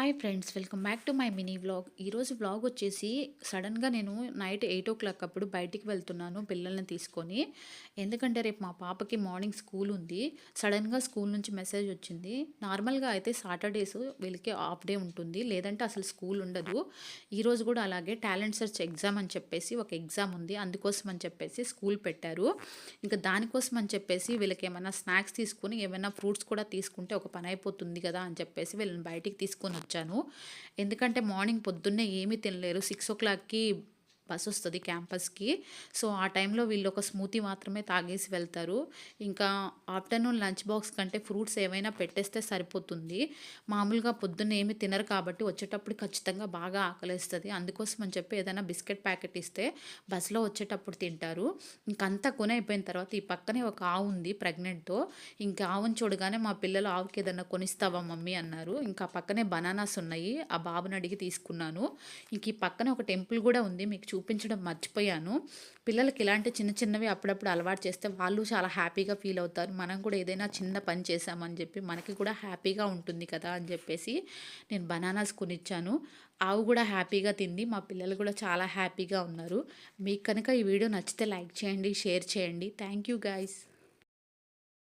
Hi friends welcome back to my mini vlog. ఈరోజు vlog వచ్చేసి సడన్గా నేను నైట్ ఎయిట్ ఓ క్లాక్ అప్పుడు బయటికి వెళ్తున్నాను పిల్లల్ని తీసుకొని. ఎందుకంటే రేపు మా పాపకి మార్నింగ్ స్కూల్ ఉంది. సడన్గా స్కూల్ నుంచి మెసేజ్ వచ్చింది. నార్మల్గా అయితే సాటర్డేస్ వీళ్ళకి హాఫ్ డే ఉంటుంది. లేదంటే అసలు స్కూల్ ఉండదు. ఈరోజు కూడా అలాగే టాలెంట్ సెర్చ్ ఎగ్జామ్ అని చెప్పేసి ఒక ఎగ్జామ్ ఉంది. అందుకోసం అని చెప్పేసి స్కూల్ పెట్టారు. ఇంకా దానికోసం అని చెప్పేసి వీళ్ళకి ఏమైనా స్నాక్స్ తీసుకొని ఏమైనా ఫ్రూట్స్ కూడా తీసుకుంటే ఒక పని అయిపోతుంది కదా అని చెప్పేసి వీళ్ళని బయటికి తీసుకొని వచ్చాను. ఎందుకంటే మార్నింగ్ పొద్దున్నే ఏమీ తినలేరు. సిక్స్ ఓ క్లాక్కి బస్ వస్తుంది క్యాంపస్కి. సో ఆ టైంలో వీళ్ళు ఒక స్మూతీ మాత్రమే తాగేసి వెళ్తారు. ఇంకా ఆఫ్టర్నూన్ లంచ్ బాక్స్ కంటే ఫ్రూట్స్ ఏమైనా పెట్టేస్తే సరిపోతుంది. మామూలుగా పొద్దున్న ఏమి తినరు కాబట్టి వచ్చేటప్పుడు ఖచ్చితంగా బాగా ఆకలిస్తుంది. అందుకోసం అని చెప్పి ఏదైనా బిస్కెట్ ప్యాకెట్ ఇస్తే బస్సులో వచ్చేటప్పుడు తింటారు. ఇంకంతా కొని అయిపోయిన తర్వాత ఈ పక్కనే ఒక ఆవు ఉంది ప్రెగ్నెంట్తో. ఇంకా ఆవుని చూడగానే మా పిల్లలు ఆవుకి ఏదైనా కొనిస్తావా మమ్మీ అన్నారు. ఇంకా పక్కనే బనానాస్ ఉన్నాయి. ఆ బాబుని అడిగి తీసుకున్నాను. ఇంక ఈ పక్కనే ఒక టెంపుల్ కూడా ఉంది. మీకు చూపించడం మర్చిపోయాను. పిల్లలకి ఇలాంటి చిన్న చిన్నవి అప్పుడప్పుడు అలవాటు చేస్తే వాళ్ళు చాలా హ్యాపీగా ఫీల్ అవుతారు. మనం కూడా ఏదైనా చిన్న పని చేసామని చెప్పి మనకి కూడా హ్యాపీగా ఉంటుంది కదా అని చెప్పేసి నేను బనానాస్ కొనిచ్చాను. ఆవు కూడా హ్యాపీగా తింది. మా పిల్లలు కూడా చాలా హ్యాపీగా ఉన్నారు. మీకు కనుక ఈ వీడియో నచ్చితే లైక్ చేయండి షేర్ చేయండి. Thank you guys.